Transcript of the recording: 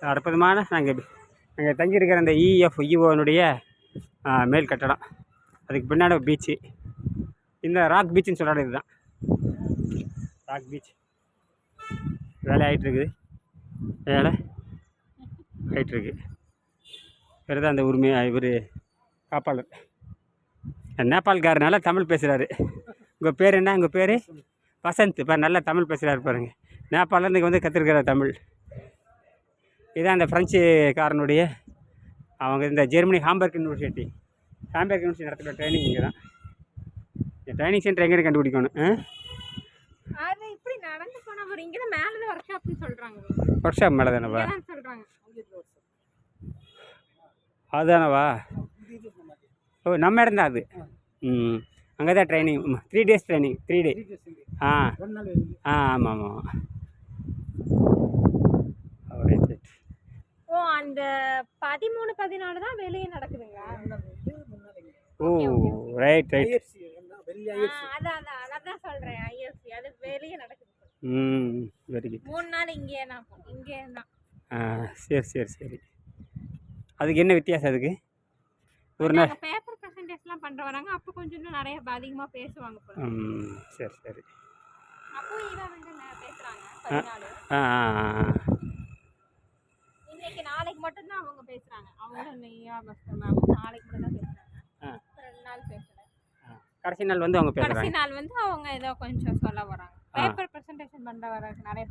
அற்புதமான நாங்கள் நாங்கள் தங்கியிருக்கிற அந்த இஎஃப்இஓனுடைய இஎஃப் இஓனுடைய மேல் கட்டடம். அதுக்கு பின்னாடி பீச்சு இந்த ராக் பீச்சுன்னு சொல்கிற இதுதான். ராக் பீச் வேலை ஆகிட்டுருக்குது வேலை ஆகிட்டுருக்கு இவர் தான் அந்த உரிமை இவர் காப்பாளர். நேபாள்காரனால தமிழ் பேசுகிறாரு உங்கள் பேர் என்ன? உங்கள் பேர்? வசந்த். இப்போ நல்லா தமிழ் பேசுகிறாரு பாருங்கள் நேபாளில் வந்து கற்றுருக்கிறார் தமிழ். இதான் அந்த ஃப்ரெஞ்சுக்காரனுடைய அவங்க இந்த Germany Hamburg university Hamburg university நடத்துகிற ட்ரைனிங் இங்கே தான். இந்த ட்ரைனிங் சென்டர் எங்கே கண்டுபிடிக்கணும் ஆ? அது இப்படி நடந்து போனா அப்புறம் இங்க தான் மேல தான் ஒர்க் ஷாப்னு சொல்றாங்க. ஒர்க் ஷாப் மேலே தானேவா சொல்றாங்க. அதுதானவா? ஓ நம்ம இடம் தான் அது. ம். அங்கே தான் training three days training three day ஆ. ஆ ஆமாம் ஆமாம் ரைட் ரைட் ஓ அந்த பதிமூணு பதினாலு தான் வெளியே நடக்குதுங்க. ஓ ரைட் ரைட் அதான் அதான் அதான் சொல்றேன் ஐஎஃப்சி அது வெளியே நடக்குது. ம் வெரி குட் மூணு நாள் இங்கே தான் இங்கே தான். ஆ சரி சரி சரி. அதுக்கு என்ன வித்தியாசம் அதுக்கு? ஒரு நாள். பேப்பர் ப்ரெசன்டேஷன்லாம் பண்ற வராங்க அப்போ கொஞ்சம் இன்னும் நிறைய அதிகமா பேசுவாங்க ம் சரி சரி. அப்போ இவன் வந்து ஆ ஆ ஆ, நாளைக்கு மட்டும்தான் அவங்க பேசுறாங்க அவங்களும் நெய்யா நாளைக்கு மட்டும் தான் பேசுறாங்க. ரெண்டு நாள் பேசல. கடைசி நாள் வந்து அவங்க கடைசி நாள் வந்து அவங்க ஏதோ கொஞ்சம் சொல்ல வராங்க. பேப்பர் ப்ரெசன்டேஷன் பண்ற வர நிறைய